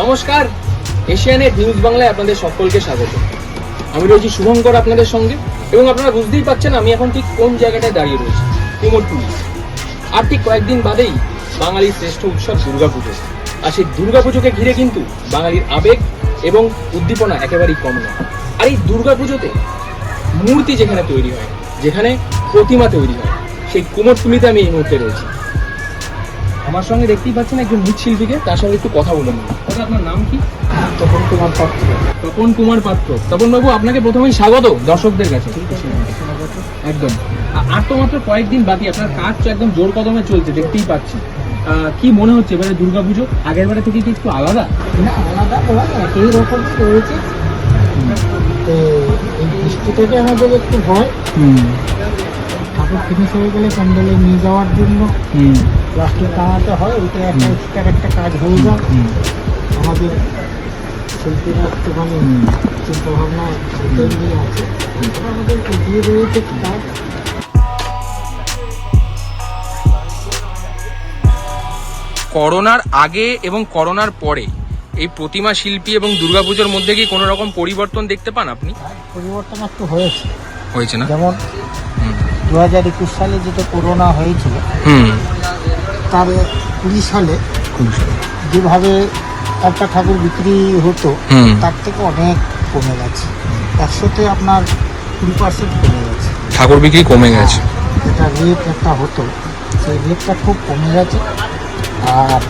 নমস্কার এশিয়ানেট নিউজ বাংলায় আপনাদের সকলকে স্বাগত। আমি রয়েছি শুভঙ্কর আপনাদের সঙ্গে, এবং আপনারা বুঝতেই পাচ্ছেন আমি এখন ঠিক কোন জায়গাটায় দাঁড়িয়ে রয়েছি কুমোরটুলি আর ঠিক কয়েকদিন বাদেই বাঙালির শ্রেষ্ঠ উৎসব দুর্গাপুজো। আর সেই দুর্গাপুজোকে ঘিরে কিন্তু বাঙালির আবেগ এবং উদ্দীপনা একেবারেই কম নয়। আর এই দুর্গাপুজোতে মূর্তি যেখানে তৈরি হয়, যেখানে প্রতিমা তৈরি হয়, সেই কুমোরটুলিতে আমি এই মুহূর্তে রয়েছি। আমার সঙ্গে দেখতেই পাচ্ছেন একজন মৃৎশিল্পীকে তার সঙ্গে একটু কথা বলে দাদা আপনার নাম কি? তপন কুমার পাত্র। তপন কুমার পাত্র। তপন বাবু আপনাকে প্রথমেই স্বাগত দর্শকদের কাছে। একদম। আর তো মাত্র কয়েকদিন বাকি আপনার কাজ তো একদম জোর কদমে চলছে দেখতেই পাচ্ছি কি মনে হচ্ছে এবারে দুর্গাপুজো আগের বারে থেকে কি একটু আলাদা? না আলাদা নয় একই রকমই রয়েছে তো এই বৃষ্টি থেকে আমাদের একটু ভয়। ঠাকুর ফিনিশ হয়ে গেলে প্যান্ডেলে নিয়ে যাওয়ার জন্য। প্লাস্টিক টাঙাতে হয় ওইটা একটা। এক্সট্রা একটা কাজ হয়ে যায়। আমাদের শিল্পীরা একটুখানি চিন্তা ভাবনা নিয়ে আছে। আমাদের এগিয়ে রয়েছে কাজ? করোনার আগে এবং করোনার পরে এই প্রতিমা শিল্পী এবং দুর্গাপুজোর মধ্যে কি কোনো রকম পরিবর্তন দেখতে পান আপনি? পরিবর্তন একটু হয়েছে। হয়েছে না? যেমন দু হাজার একুশ সালে যেটা করোনা হয়েছিল তার কুড়ি সালে যেভাবে একটা ঠাকুর বিক্রি হতো তার থেকে অনেক কমে গেছে। একশোতে আপনার কুড়ি পার্সেন্ট কমে গেছে। ঠাকুর বিক্রি কমে গেছে। যেটা রেট একটা হতো সেই রেটটা খুব কমে গেছে। আর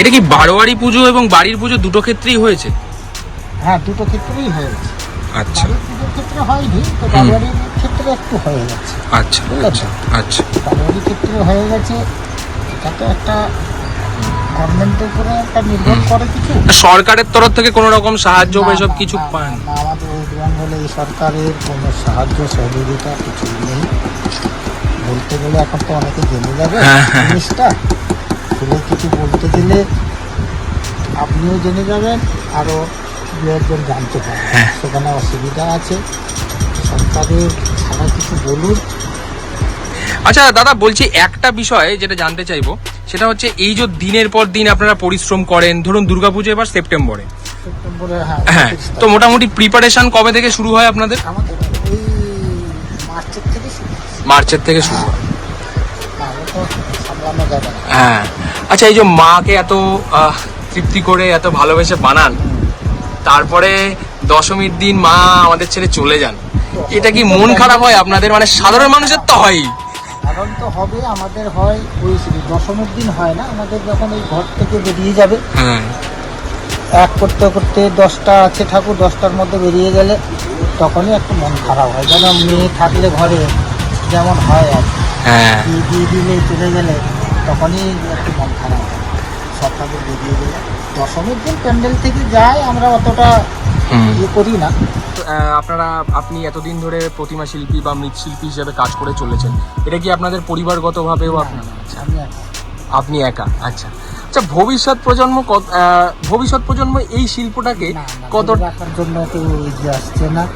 এটা কি বারোয়ারি পুজো এবং বাড়ির পুজো দুটো ক্ষেত্রেই হয়েছে? হ্যাঁ দুটো ক্ষেত্রেই হয়ে গেছে আচ্ছা। পুজোর ক্ষেত্রে হয়নি তো বাড়ির ক্ষেত্রে একটু হয়ে গেছে। আচ্ছা আচ্ছা আচ্ছা। বাড়ির ক্ষেত্রে হয়ে গেছে এটা তো একটা গভর্নমেন্টের উপরে একটা নির্ভর করে কিছু। সরকারের তরফ থেকে কোনো রকম সাহায্য বা এসব কিছু পান? আমাদের ওয়েস্ট বেঙ্গলে এই সরকারের কোনো সাহায্য সহযোগিতা কিছু নেই। বলতে গেলে এখন তো অনেকে জেনে যাবে। হ্যাঁ, হ্যাঁ। জিনিসটা খুলে কিছু বলতে গেলে আপনিও জেনে যাবেন আরও একজন জানতে পারবেন হ্যাঁ। সেখানে অসুবিধা আছে। সরকারের ছাড়া কিছু বলুন। আচ্ছা দাদা বলছি একটা বিষয় যেটা জানতে চাইব। সেটা হচ্ছে এই যে দিনের পর দিন আপনারা পরিশ্রম করেন ধরুন দুর্গাপুজো এবার সেপ্টেম্বরে। হ্যাঁ হ্যাঁ তো মোটামুটি প্রিপারেশন কবে থেকে শুরু হয় আপনাদের? মার্চের থেকে শুরু হয়। না। হ্যাঁ। আচ্ছা এই যে মাকে এত তৃপ্তি করে এত ভালোবেসে বানান তারপরে দশমীর দিন মা আমাদের ছেড়ে চলে যান। এটা কি মন খারাপ হয়? আপনাদের মানে সাধারণ মানুষের তো হয়ই কারণ তো হবে আমাদের হয় ওই দশমের দিন হয় না আমাদের যখন এই ঘর থেকে বেরিয়ে যাবে হ্যাঁ। এক করতে করতে দশটা আছে ঠাকুর দশটার মধ্যে বেরিয়ে গেলে তখনই একটু মন খারাপ হয়। যেন মেয়ে থাকলে ঘরে যেমন হয় আর কি। হ্যাঁ। দিয়ে দিয়ে দিলে চলে গেলে তখনই একটু মন খারাপ হয়। ঠাকুর বেরিয়ে গেলে দশমীর দিন প্যান্ডেল থেকে যায় আমরা অতটা ইয়ে করি না। আপনারা আপনি এতদিন ধরে প্রতিমা শিল্পী বা মৃৎশিল্পী হিসেবে কাজ করে চলেছেন এটা কি আপনাদের পরিবারগতভাবেও আপনারা? আচ্ছা আপনি একা আচ্ছা। আচ্ছা ভবিষ্যৎ প্রজন্ম কত- ভবিষ্যৎ প্রজন্ম এই শিল্পটাকে কত রাখার জন্য কেউ এগিয়ে আসছে না।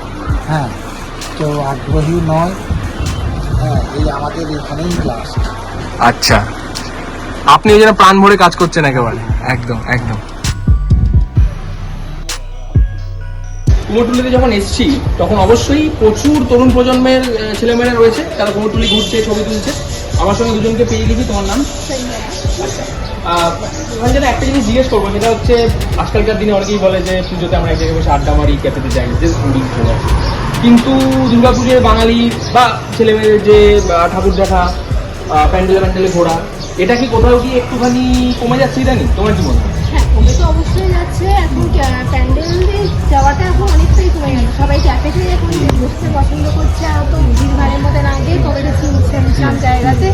হ্যাঁ কেউ আগ্রহী নয়। হ্যাঁ এই আমাদের এখানেই লাস্ট আচ্ছা। আপনি এই জন্য প্রাণ ভরে কাজ করছেন একেবারে। একদম একদম। কুমোরটুলিতে যখন এসছি, তখন অবশ্যই প্রচুর তরুণ প্রজন্মের ছেলেমেয়েরা রয়েছে। তারা কুমোরটুলি ঘুরছে, ছবি তুলছে। আমার সঙ্গে দুজনকে পেয়ে গেছি, তোমার নাম? আচ্ছা যেন একটা জিনিস জিজ্ঞেস করব, সেটা হচ্ছে, আজকালকার দিনে অনেকেই বলে যে, পুজোতে আমরা এক জায়গায় বসে আড্ডা মারি, ক্যাফেতে যাই, যে ঘুরি কিন্তু দুর্গাপুজোয় বাঙালি বা ছেলেমেয়েদের যে ঠাকুর দেখা প্যান্ডেলে প্যান্ডেলে ঘোরা এটা কি কোথাও কি একটুখানি কমে যাচ্ছে ইদানি তোমার কি মনে হয় হ্যাঁ কমে তো অবশ্যই যাচ্ছে। এখন প্যান্ডেলে যাওয়াটা এখন অনেকটাই কমে গেল। সবাই ক্যাফেতে এখন বসতে পছন্দ করছে আর তো ভিড়ভাড়ের মধ্যে না গিয়ে পরে গেছি বিশ্রাম জায়গাতে।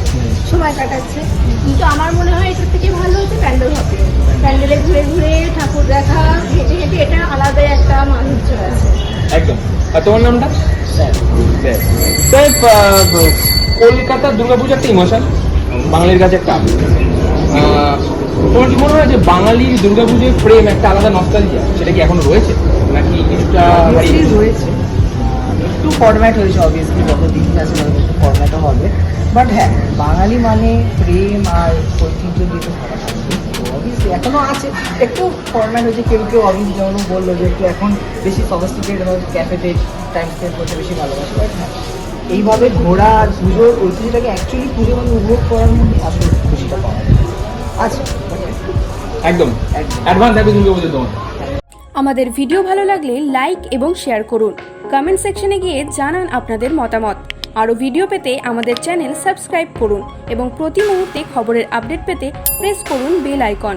সময় কাটাচ্ছে। কিন্তু আমার মনে হয় এটার থেকে ভালো হচ্ছে প্যান্ডেল হবে। প্যান্ডেলে ঘুরে ঘুরে ঠাকুর দেখা হেঁটে হেঁটে এটা আলাদাই একটা মাধুর্য আছে একদম। আর তোমার নামটা? স্যার। কলকাতার দুর্গাপুজো একটা ইমোশন। বাঙালির কাছে একটা তোমার কি মনে হয় যে বাঙালির দুর্গাপুজোর প্রেম একটা আলাদা নস্টালজিয়া সেটা কি এখনও রয়েছে? নাকি কিছুটা রয়েছে? একটু ফরম্যাট হয়েছে অবভিয়াসলি যত দিন আছে তত একটু ফরম্যাটও হবে। বাট হ্যাঁ বাঙালি মানে প্রেম আর ঐতিহ্য দিয়ে তো ভরা অবভিয়াসলি এখনও আছে। একটু ফরম্যাট হয়েছে কেউ কেউ অবভিয়াসলি যেমন বলল যে একটু এখন বেশি সফিস্টিকেট এবং ক্যাফেতে টাইম স্পেন্ড করতে বেশি ভালোবাসে। বাট হ্যাঁ এইভাবে ঘোরা আর পুজোর ঐতিহ্যটাকে অ্যাকচুয়ালি পুজো মানে উপভোগ করার মধ্যে আসলে খুশিটা পাওয়া যায়। একটু একদম। একদম। অ্যাডভান্স হ্যাপি দুর্গা পুজো তোমার। আমাদের ভিডিও ভালো লাগলে লাইক এবং শেয়ার করুন। কমেন্ট সেকশনে গিয়ে জানান আপনাদের মতামত। আরও ভিডিও পেতে আমাদের চ্যানেল সাবস্ক্রাইব করুন এবং প্রতি মুহূর্তে খবরের আপডেট পেতে প্রেস করুন বেল আইকন